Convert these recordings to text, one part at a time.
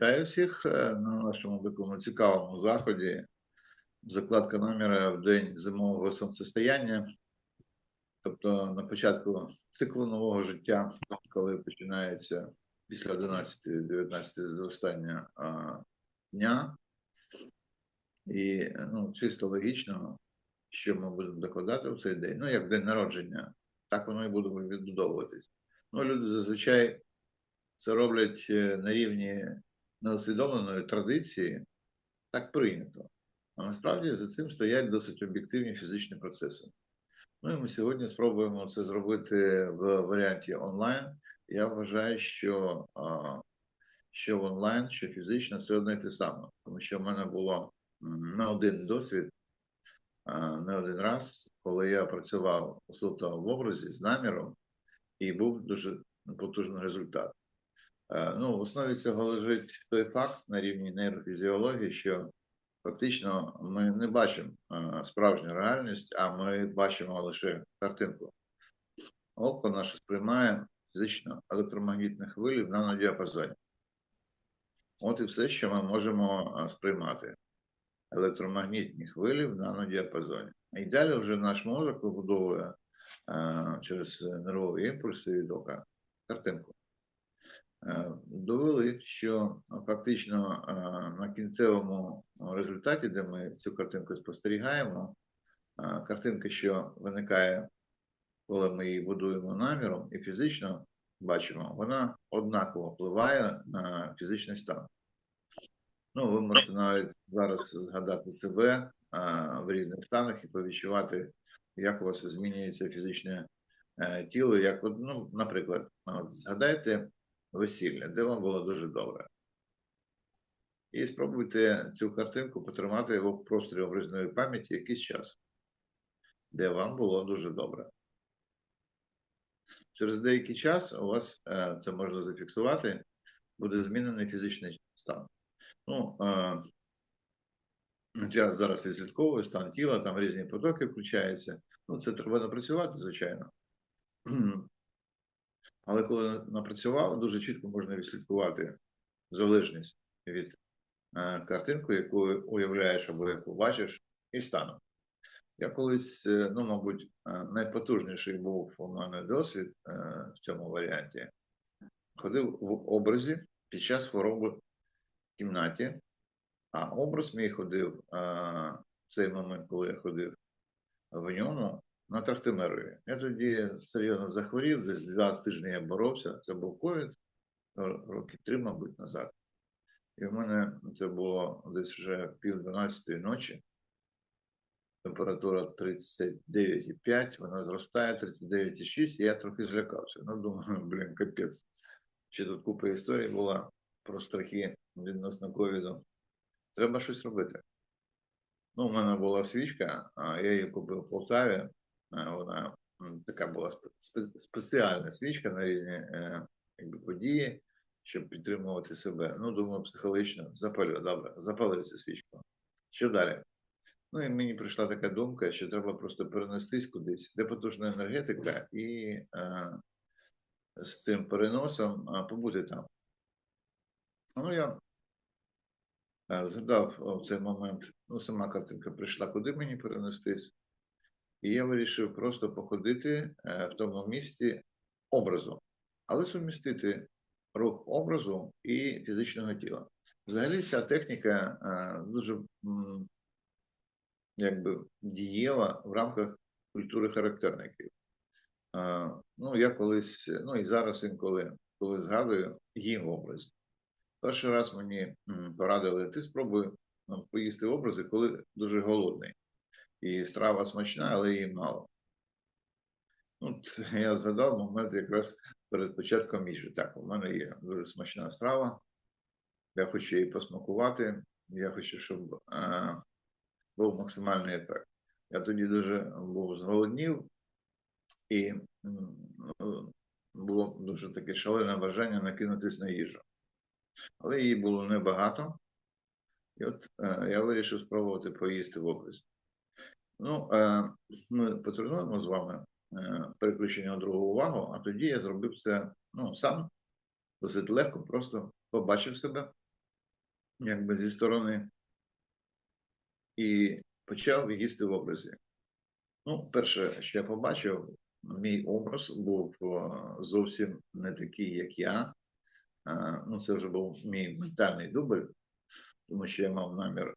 Вітаю всіх е, на нашому такому цікавому заході. Закладка номера в день зимового сонцестояння, тобто на початку циклу нового життя, коли починається після 11-19 зростання а, дня. І ну, чисто логічно, що ми будемо докладати в цей день. Ну, як день народження, так воно і буде відбудовуватись. Ну, люди зазвичай це роблять е, на рівні неусвідомленої традиції, так прийнято. А насправді за цим стоять досить об'єктивні фізичні процеси. Ну і ми сьогодні спробуємо це зробити в варіанті онлайн. Я вважаю, що, що в онлайн, що фізично це одне і те саме, тому що в мене було не один досвід, не один раз, коли я працював суто в образі з наміром, і був дуже потужний результат. Е, Ну, в основі цього лежить той факт на рівні нейрофізіології, що фактично ми не бачимо е, справжню реальність, а ми бачимо лише картинку. Око наше сприймає фізично електромагнітні хвилі в нанодіапазоні. От і все, що ми можемо е, сприймати. Електромагнітні хвилі в нанодіапазоні. І далі вже наш мозок вибудовує е, через нервові імпульси від ока картинку. Е, довели, що фактично е, на кінцевому результаті, де ми цю картинку спостерігаємо, е, картинка, що виникає, коли ми її будуємо наміром, і фізично бачимо, вона однаково впливає на фізичний стан. Ну, ви можете навіть зараз згадати себе в різних станах і повідчувати, як у вас змінюється фізичне тіло. Як, ну, наприклад, от згадайте весілля, де вам було дуже добре. І спробуйте цю картинку потримати в просторі образної пам'яті якийсь час, де вам було дуже добре. Через деякий час у вас е, це можна зафіксувати, буде змінений фізичний стан. Ну, е, я зараз відслідковую стан тіла, там різні потоки включаються. Ну, це треба напрацювати, звичайно. Але коли напрацював, дуже чітко можна відслідкувати залежність від е, картинки, яку уявляєш або яку бачиш, і станом. Я колись, е, ну, мабуть, е, найпотужніший був у мене досвід в цьому варіанті. Ходив в образі під час хвороби в кімнаті, а образ мій ходив в цей момент, коли я ходив в ньому, на Трахтимерові. Я тоді серйозно захворів, десь два тижні я боровся. Це був ковід, роки три, мабуть, назад. І в мене це було десь вже пів дванадцятої ночі. Температура 39,5, вона зростає 39,6, і я трохи злякався. Ну, думаю, блін, капець. Ще тут купа історій була про страхи відносно ковіду. Треба щось робити. Ну, у мене була свічка, а я її купив в Полтаві. Вона така була спеціальна свічка на різні якби, події, щоб підтримувати себе. Ну, думаю, психологічно запалю. Добре, запалив цю свічку. Що далі? Ну і мені прийшла така думка, що треба просто перенестись кудись, де потужна енергетика, і е, з цим переносом побути там. Ну, я е, згадав в цей момент, ну, сама картинка прийшла, куди мені перенестись. І я вирішив просто походити е, в тому місці образу, але сумістити рух образу і фізичного тіла. Взагалі, ця техніка е, дуже якби дієва в рамках культури характерників. Е, ну, я колись, ну і зараз інколи, коли згадую, їм образ. Перший раз мені порадили, ти спробуй поїсти образи, коли дуже голодний і страва смачна, але її мало. Ну, Я згадав момент якраз перед початком їжі. Так, у мене є дуже смачна страва. Я хочу її посмакувати. Я хочу, щоб а, був максимальний ефект. Я тоді дуже був зголоднів, і було дуже таке шалене бажання накинутись на їжу. Але її було небагато. І от е, я вирішив спробувати поїсти в образі. Ну, е, ми потренуємо з вами е, переключення на другу увагу, а тоді я зробив це ну, сам досить легко, просто побачив себе якби зі сторони і почав їсти в образі. Ну, перше, що я побачив, мій образ був зовсім не такий, як я. Е, Ну, це вже був мій ментальний дубль, тому що я мав намір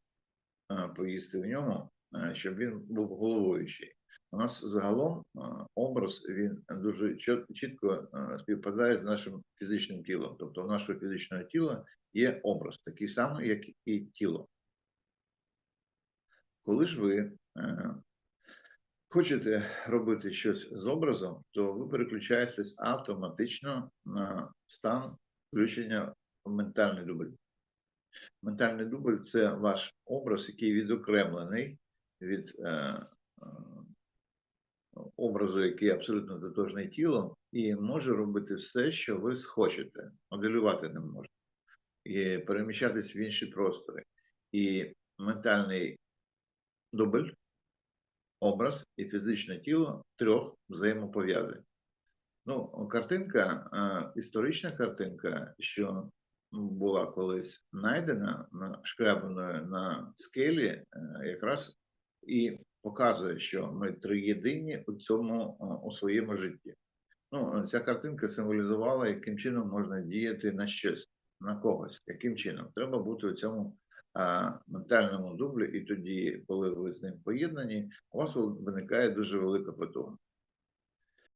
поїсти в ньому, щоб він був головуючий. У нас загалом е, образ він дуже чітко е, співпадає з нашим фізичним тілом. Тобто, в нашого фізичного тіла є образ, такий самий, як і тіло. Коли ж ви е, хочете робити щось з образом, то ви переключаєтесь автоматично на стан включення в ментальний дубль. Ментальний дубль це ваш образ, який відокремлений від е, е, образу, який абсолютно тотожний тілом, і може робити все, що ви схочете. Моделювати не може, і переміщатись в інші простори. І ментальний дубль, образ і фізичне тіло трьох взаємопов'язані. Ну, картинка, е, історична картинка, що була колись знайдена на шкрябаною на скелі, якраз і показує, що ми триєдині у цьому е, у своєму житті. Ну, ця картинка символізувала, яким чином можна діяти на щось, на когось, яким чином. Треба бути у цьому а, ментальному дублі, і тоді, коли ви з ним поєднані, у вас виникає дуже велика потуга.